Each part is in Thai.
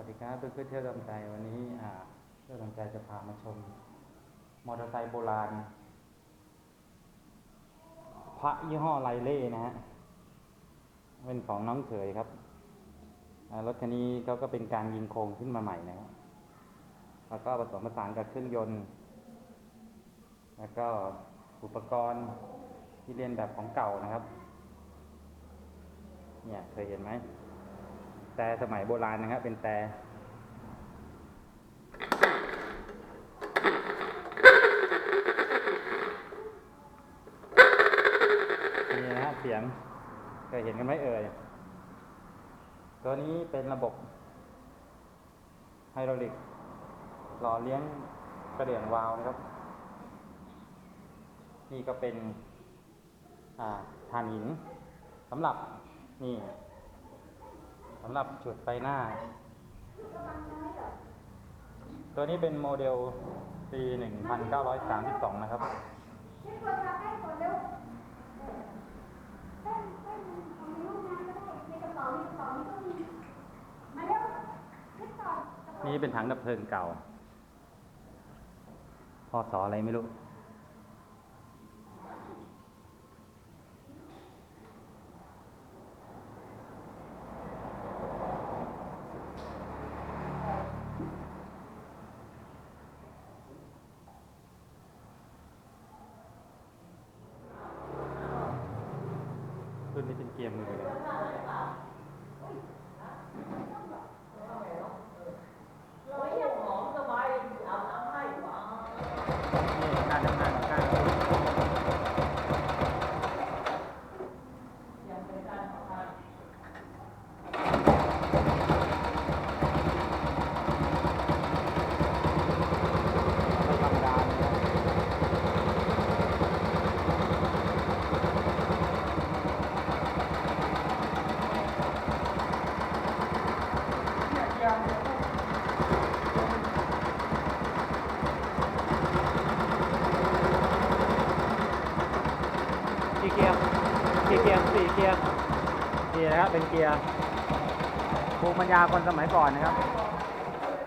วัสดีครับเพื่อนเที่ยวดำใจวันนี้อ่าเที่ยวดำใจจะพามาชม มอเตอร์ไซค์โบราณ พระยี่ห้อไลเล่นะฮะเป็นของน้องเขยครับรถคันนี้เขาก็เป็นการยิงโครงขึ้นมาใหม่นะครับแล้วก็ผสมผสานกับเครื่องยนต์ แล้วก็อุปกรณ์ที่เรียนแบบของเก่านะครับ เนี่ยเคยเห็นไหม แต่สมัยโบราณนะครับ เป็นแต่นี่นะเสียงเคยเห็นกันไหมเอ่ย ตัวนี้เป็นระบบไฮดรอลิก หล่อเลี้ยงกระเดื่องวาล์วนะครับ นี่ก็เป็นอ่าถ่านหินสำหรับนี่ำหรับจุดไฟหน้า ตัวนี้เป็นโมเดลปี 1932 นะครับนี่เป็นถังดับเพลิงเก่าพอสออะไรไม่รู้ รุ่นนี้เป็นเกียร์มือเลยนี่การทำงานของการไม่ธรรมดาเลยนะ กี่เกียร์กี่เกียร์สี่เกียร์นี่นะครับเป็นเกียร์ภูมิปัญญาคนสมัยก่อนนะครับ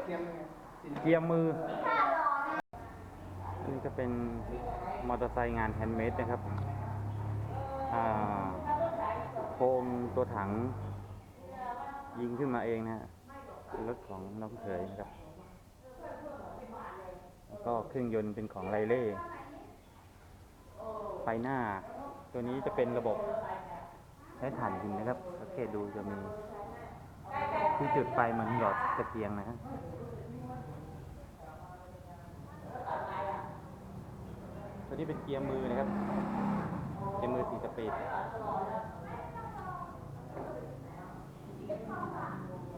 เกียร์มือนี่ก็เป็นมอเตอร์ไซค์งานแฮนด์เมดนะครับโครงตัวถังยิงขึ้นมาเองนะฮะรถของน้องเขยนะครับ แล้วก็เครื่องยนต์เป็นของไลเล่ ไฟหน้า ตัวนี้จะเป็นระบบใช้ถ่านหินนะครับสังเกตดูจะมี ที่จุดไฟเหมือนหยอดตะเกียงนะครับตัวนี้เป็นเกียร์มือนะครับ เกียร์มือสี่สปีด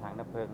ถังดับเพลิง